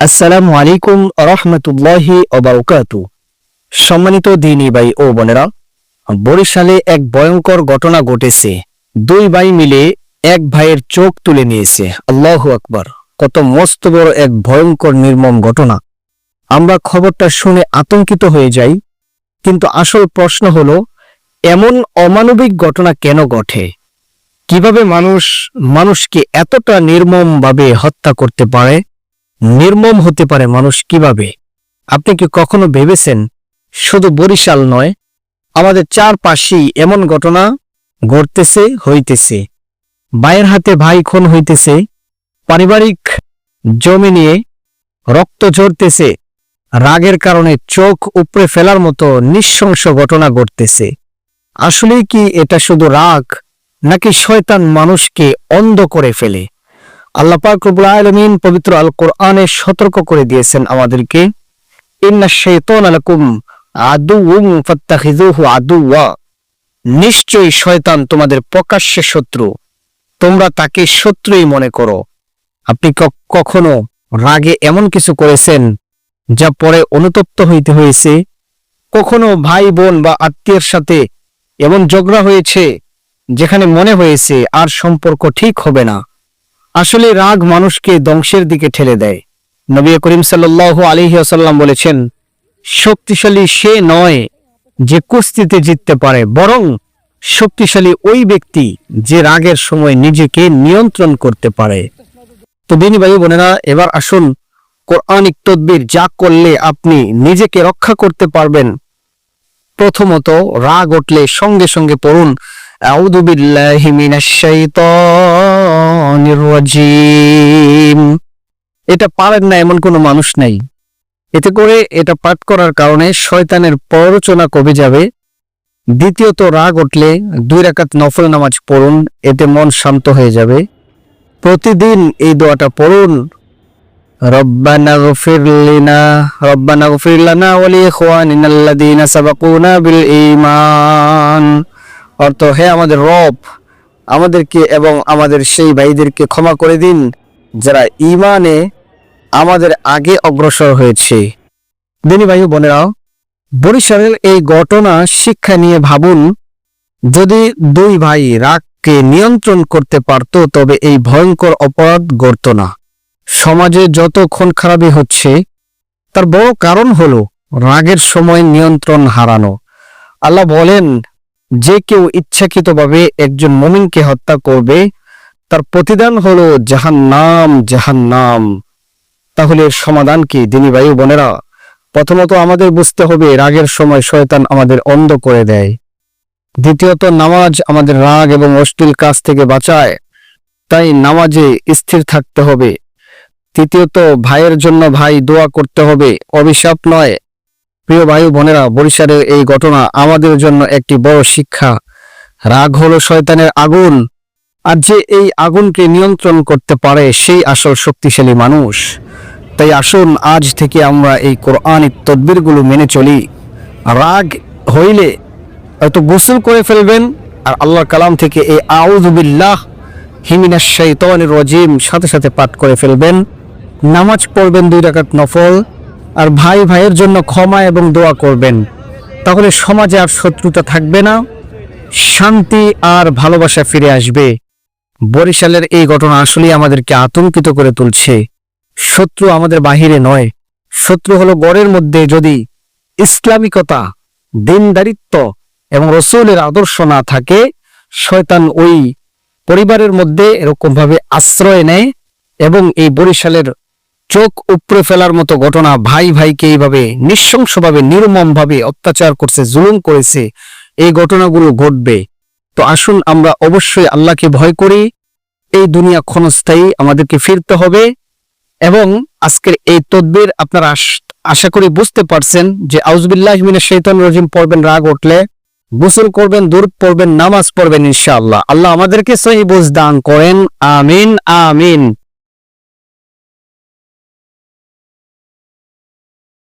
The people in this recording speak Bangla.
আসসালামু আলাইকুম রহমতুল্লাহি অবরকাতু সম্মানিত দিনী ভাই ও বোনেরা, বরিশালে এক ভয়ঙ্কর ঘটনা ঘটেছে। দুই ভাই মিলে এক ভাইয়ের চোখ তুলে নিয়েছে। আল্লাহ আকবার, কত মস্ত বড় এক ভয়ঙ্কর নির্মম ঘটনা। আমরা খবরটা শুনে আতঙ্কিত হয়ে যাই, কিন্তু আসল প্রশ্ন হলো, এমন অমানবিক ঘটনা কেন ঘটে? কীভাবে মানুষ, মানুষকে এতটা নির্মমভাবে হত্যা করতে পারে? নির্মম হতে পারে মানুষ কীভাবে? আপনি কি কখনো ভেবেছেন শুধু বরিশাল নয়, আমাদের চারপাশেই এমন ঘটনা ঘটতেছে, হইতেছে? ভাইয়ের হাতে ভাই, খুন হইতেছে, পারিবারিক জমি নিয়ে রক্ত ঝরতেছে, রাগের কারণে চোখ উপড়ে ফেলার মতো নিঃশংস ঘটনা ঘটতেছে। আসলেই কি এটা শুধু রাগ, নাকি শয়তান মানুষকে অন্ধ করে ফেলে? আল্লাহ পাক পবিত্র আল কোরআনে সতর্ক করে দিয়েছেন আমাদেরকে নিশ্চয়ই শয়তান তোমাদের প্রকাশ্যে শত্রু, তোমরা তাকে শত্রুই মনে করো। আপনি কখনো রাগে এমন কিছু করেছেন যা পরে অনুতপ্ত হইতে হয়েছে? কখনো ভাই বোন বা আত্মীয়ের সাথে এমন ঝগড়া হয়েছে যেখানে মনে হয়েছে আর সম্পর্ক ঠিক হবে না? আসলে রাগ মানুষকে ধ্বংসের দিকে ঠেলে দেয়। নবী করিম সাল্লাহ আলহি আসাল্লাম বলেছেন, শক্তিশালী সে নয় যে কুস্তিতে জিততে পারে, বরং শক্তিশালী ওই ব্যক্তি যে রাগের সময় নিজেকে নিয়ন্ত্রণ করতে পারে। তো দিনী ভাই বোনেরা, এবার আসুন কোরআনিক তদবির যা করলে আপনি নিজেকে রক্ষা করতে পারবেন। প্রথমত রাগ উঠলে সঙ্গে সঙ্গে পড়ুন, আউযু বিল্লাহি মিনাশ এটা পারেন না এমন কোনো মানুষ নাই। এতে করে এটা পাঠ করার কারণে শয়তানের প্ররোচনা কমে যাবে। দ্বিতীয়ত রাগ উঠলে দুই রাকাত নফল নামাজ পড়ুন, এতে মন শান্ত হয়ে যাবে। প্রতিদিন এই দোয়াটা পড়ুন বিল ঈমান। অর্থ হে আমাদের রব আমাদেরকে এবং আমাদের সেই ভাইদেরকে ক্ষমা করে দিন, যারা ইমানে আমাদের আগে অগ্রসর হয়েছে। দিনী ভাই ও বোনেরা, বরিশালের এই ঘটনা শিক্ষা নিয়ে ভাবুন। যদি দুই ভাই রাগকে নিয়ন্ত্রণ করতে পারত, তবে এই ভয়ঙ্কর অপরাধ ঘটত না। সমাজে যত খুন খারাপি হচ্ছে, তার বড় কারণ হলো রাগের সময় নিয়ন্ত্রণ হারানো। আল্লাহ বলেন যে কেউ ইচ্ছাকৃতভাবে একজন মমিনকে হত্যা করবে, তার প্রতিদান হলো জাহান্নাম জাহান্নাম। তাহলে এর সমাধান কি, দিনী ও বোনেরা? প্রথমত আমাদের বুঝতে হবে, রাগের সময় শয়তান আমাদের অন্ধ করে দেয়। দ্বিতীয়ত, নামাজ আমাদের রাগ এবং অশ্লীল কাজ থেকে বাঁচায়। তাই নামাজে স্থির থাকতে হবে। তৃতীয়ত, ভাইয়ের জন্য ভাই দোয়া করতে হবে। অভিশাপ নয় প্রিয় ভাই বোনেরা বরিশালের এই ঘটনা আমাদের জন্য একটি বড় শিক্ষা। রাগ হলো শয়তানের আগুন। আর যে এই আগুনকে নিয়ন্ত্রণ করতে পারে, সেই আসল শক্তিশালী মানুষ। তাই আসুন, আজ থেকে আমরা এই কোরআনিক তদবিরগুলো মেনে চলি। রাগ হইলে হয়তো গোসল করে ফেলবেন, আর আল্লাহর কালাম থেকে এই আউজুবিল্লাহ হিমিনাশ শাইতানির রজিম সাথে সাথে পাঠ করে ফেলবেন। নামাজ পড়বেন দুই রাকাত নফল। আর ভাই ভাইয়ের জন্য ক্ষমা এবং দোয়া করবেন। তাহলে সমাজে আর শত্রুতা থাকবে না, শান্তি আর ভালোবাসা ফিরে আসবে। বরিশালের এই ঘটনা আসলেই আমাদেরকে আতঙ্কিত করে তুলছে। শত্রু আমাদের বাহিরে নয়, শত্রু হলো গড়ের মধ্যে যদি ইসলামিকতা, দিনদারিত্ব এবং রসুলের আদর্শ না থাকে, শয়তান ওই পরিবারের মধ্যে এরকম ভাবে আশ্রয় নেয় এবং এই বরিশালের চোখ উপড়ে ফেলার মতো ঘটনা ভাই ভাইকে এইভাবে নৃশংসভাবে, নির্মমভাবে অত্যাচার করছে, জুলুম করেছে, এই ঘটনাগুলো ঘটবে। তো আসুন আমরা অবশ্যই আল্লাহকে ভয় করি, এই দুনিয়া ক্ষণস্থায়ী আমাদেরকে ফিরতে হবে এবং আজকের এই তদবির আপনারা আশ- করি বুঝতে পারছেন যে আউজবিল্লাহ মিনের শৈতান রজিম পড়বেন, রাগ উঠলে গোসল করবেন দূর পড়বেন, নামাজ পড়বেন ইনশাআল্লাহ। আল্লাহ আমাদেরকে সহি বুঝ দান করেন, আমিন আমিন।